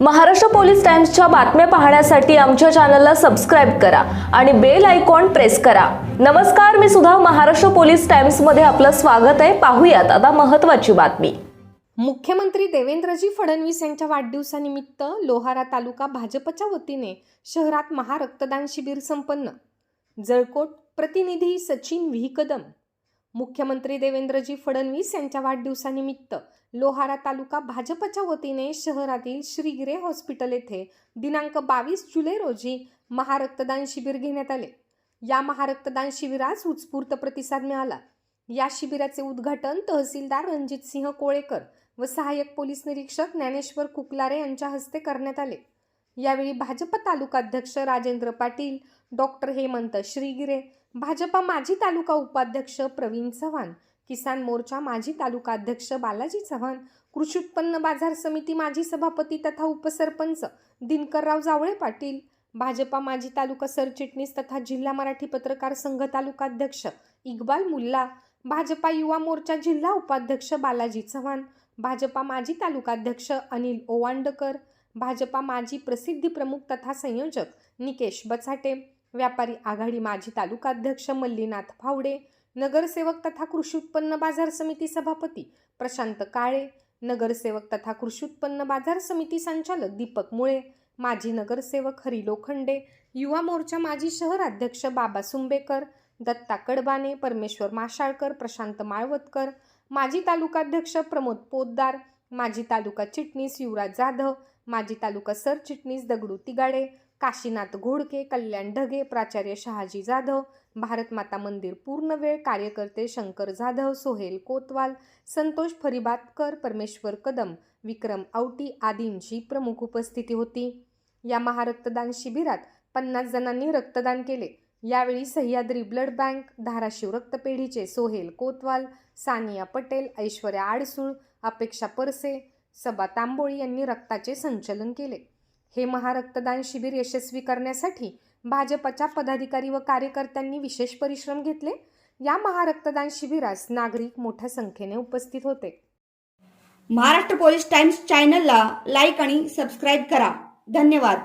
Maharashtra police टाइम्सच्या बातम्या पाहण्यासाठी आमच्या चॅनलला सबस्क्राईब करा आणि बेल आयकॉन प्रेस करा. नमस्कार मी सुद्धा महाराष्ट्र पोलीस टाइम्समध्ये आपलं स्वागत आहे. पाहूयात आता महत्त्वाची बातमी. मुख्यमंत्री देवेंद्रजी फडणवीस यांच्या वाढदिवसानिमित्त लोहारा तालुका भाजपच्या वतीने शहरात महारक्तदान शिबिर संपन्न. जळकोट प्रतिनिधी सचिन व्ही कदम मुख्यमंत्री देवेंद्रजी फडणवीस यांच्या वाढदिवसानिमित्त लोहारा तालुका भाजपच्या वतीने शहरातील श्रीगिरे हॉस्पिटल येथे दिनांक बावीस जुलै रोजी महारक्तदान शिबिर घेण्यात आले. या महारक्तदान शिबिरास उत्स्फूर्त प्रतिसाद मिळाला. या शिबिराचे उद्घाटन तहसीलदार रणजितसिंह कोळेकर व सहाय्यक पोलीस निरीक्षक ज्ञानेश्वर कुकलारे यांच्या हस्ते करण्यात आले. यावेळी भाजप तालुकाध्यक्ष राजेंद्र पाटील डॉक्टर हेमंत श्रीगिरे भाजपा माजी तालुका उपाध्यक्ष प्रवीण चव्हाण किसान मोर्चा माजी तालुका अध्यक्ष बालाजी चव्हाण कृषी उत्पन्न बाजार समिती माजी सभापती तथा उपसरपंच दिनकरराव जावळे पाटील भाजपा माजी तालुका सरचिटणीस तथा जिल्हा मराठी पत्रकार संघ तालुका अध्यक्ष इक्बाल मुल्ला भाजपा युवा मोर्चा जिल्हा उपाध्यक्ष बालाजी चव्हाण भाजपा माजी तालुकाध्यक्ष अनिल ओवांडकर भाजपा माजी प्रसिद्धी प्रमुख तथा संयोजक निकेश बचाटे व्यापारी आघाडी माजी तालुकाध्यक्ष मल्लीनाथ फावडे नगरसेवक तथा कृषी उत्पन्न बाजार समिती सभापती प्रशांत काळे नगरसेवक तथा कृषी उत्पन्न बाजार समिती संचालक दीपक मुळे माजी नगरसेवक हरी लोखंडे युवा मोर्चा माजी शहर अध्यक्ष बाबा सुंबेकर दत्ता कडबाने परमेश्वर माशाळकर प्रशांत माळवतकर माजी तालुकाध्यक्ष प्रमोद पोद्दार माजी तालुका चिटणीस युवराज जाधव माजी तालुका सरचिटणीस दगडू तिगाडे काशीनाथ घोडके कल्याण ढगे प्राचार्य शहाजी जाधव भारतमाता मंदिर पूर्णवेळ कार्यकर्ते शंकर जाधव सोहेल कोतवाल संतोष फरिबातकर परमेश्वर कदम विक्रम औटी आदींची प्रमुख उपस्थिती होती. या महारक्तदान शिबिरात पन्नास जणांनी रक्तदान केले. यावेळी सह्याद्री ब्लड बँक धाराशिव रक्तपेढीचे सोहेल कोतवाल सानिया पटेल ऐश्वर्या आडसूळ अपेक्षा परसे सबा तांबोळी यांनी रक्ताचे संचलन केले. हे महारक्तदान शिबिर यशस्वी करण्यासाठी भाजपच्या पदाधिकारी व कार्यकर्त्यांनी विशेष परिश्रम घेतले. या महारक्तदान शिबिरास नागरिक मोठ्या संख्येने उपस्थित होते. महाराष्ट्र पोलीस टाइम्स चॅनलला लाईक आणि सबस्क्राईब करा. धन्यवाद.